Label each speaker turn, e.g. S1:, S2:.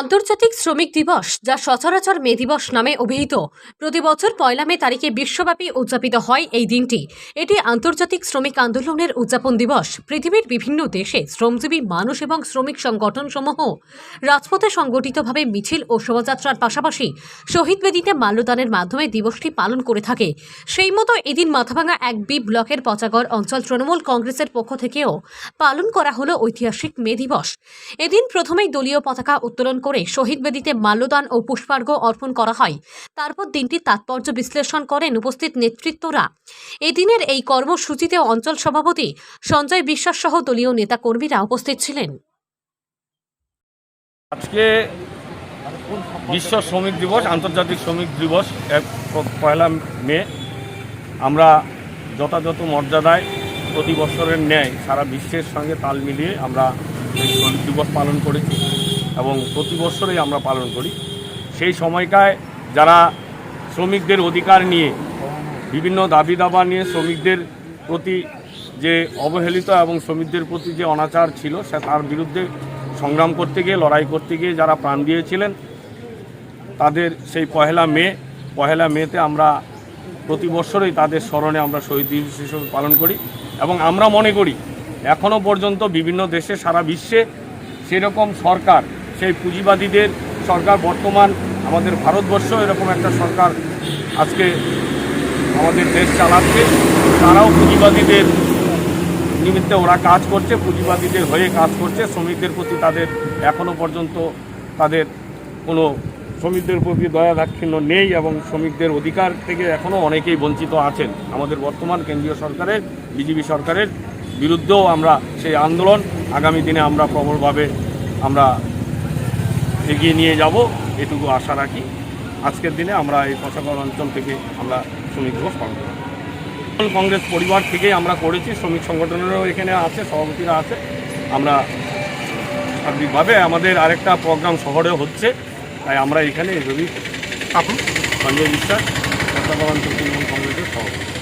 S1: আন্তর্জাতিক শ্রমিক দিবস, যা সচরাচর মে দিবস নামে অভিহিত। প্রতি বছর পয়লা মে তারিখে বিশ্বব্যাপী উদযাপিত হয় এই দিনটি। এটি আন্তর্জাতিক শ্রমিক আন্দোলনের উদযাপন দিবস। পৃথিবীর বিভিন্ন দেশে শ্রমজীবী মানুষ এবং শ্রমিক সংগঠনসমূহ রাজপথে সংগঠিতভাবে মিছিল ও শোভাযাত্রার পাশাপাশি শহীদ বেদিতে মাল্যদানের মাধ্যমে দিবসটি পালন করে থাকে। সেই মতো এদিন মাথাভাঙা এক বি ব্লকের পচাগড় অঞ্চল তৃণমূল কংগ্রেসের পক্ষ থেকেও পালন করা হলো ঐতিহাসিক মে দিবস। এদিন প্রথমেই দলীয় পতাকা উত্তোলন করে শহীদ বেদিতে মাল্যদান ও পুষ্পার্ঘ্য অর্পণ করা হয়। তারপর দিনটির তাৎপর্য বিশ্লেষণ করেন উপস্থিত নেতৃত্বরা। এদিনের এই কর্মসূচিতে অঞ্চল সভাপতি সঞ্জয় বিশ্বাস সহ দলীয় নেতাকর্মীরা উপস্থিত ছিলেন।
S2: আজকে বিশ্ব শ্রমিক দিবস, আন্তর্জাতিক শ্রমিক দিবস, এক পয়লা মে। আমরা যথাযথ মর্যাদায় প্রতি বছরের ন্যায় সারা বিশ্বের সঙ্গে তাল মিলিয়ে আমরা এই শ্রমিক দিবস পালন করেছি। এবং প্রতি বছরেই আমরা পালন করি। সেই সময়কায় যারা শ্রমিকদের অধিকার নিয়ে, বিভিন্ন দাবি দাবা নিয়ে শ্রমিকদের প্রতি যে অবহেলিত এবং শ্রমিকদের প্রতি যে অনাচার ছিল, সে তার বিরুদ্ধে সংগ্রাম করতে গিয়ে, লড়াই করতে গিয়ে যারা প্রাণ দিয়েছিলেন, তাদের সেই পহেলা মে, পহেলা মেতে আমরা প্রতি বছরই তাদের স্মরণে আমরা শহীদ দিবস হিসেবে পালন করি এবং আমরা মনে করি এখনও পর্যন্ত বিভিন্ন দেশে, সারা বিশ্বে সেরকম সরকার সেই পুঁজিবাদীদের সরকার বর্তমান আমাদের ভারতবর্ষ এরকম একটা সরকার আজকে আমাদের দেশ চালাচ্ছে। তারাও পুঁজিবাদীদের নিমিত্তে ওরা কাজ করছে, পুঁজিবাদীদের হয়ে কাজ করছে। শ্রমিকদের প্রতি তাদের এখনও পর্যন্ত তাদের কোনো শ্রমিকদের প্রতি দয়া দাক্ষিণ্য নেই এবং শ্রমিকদের অধিকার থেকে এখনও অনেকেই বঞ্চিত আছেন। আমাদের বর্তমান কেন্দ্রীয় সরকারের, বিজেপি সরকারের বিরুদ্ধেও আমরা সেই আন্দোলন আগামী দিনে আমরা প্রবলভাবে আমরা এগিয়ে নিয়ে যাব এটুকু আশা রাখি। আজকের দিনে আমরা এই পশাগড় অঞ্চল থেকে আমরা শ্রমিক দিবস পালন তৃণমূল কংগ্রেস পরিবার থেকেই আমরা করেছি শ্রমিক সংগঠনেরও এখানে আছে সভাপতিরা আছে। আমরা সার্বিকভাবে আমাদের আরেকটা প্রোগ্রাম শহরেও হচ্ছে তাই আমরা এখানে এভাবেই আপনি সঞ্জয় বিশ্বাস অঞ্চল তৃণমূল কংগ্রেসের সভাপতি।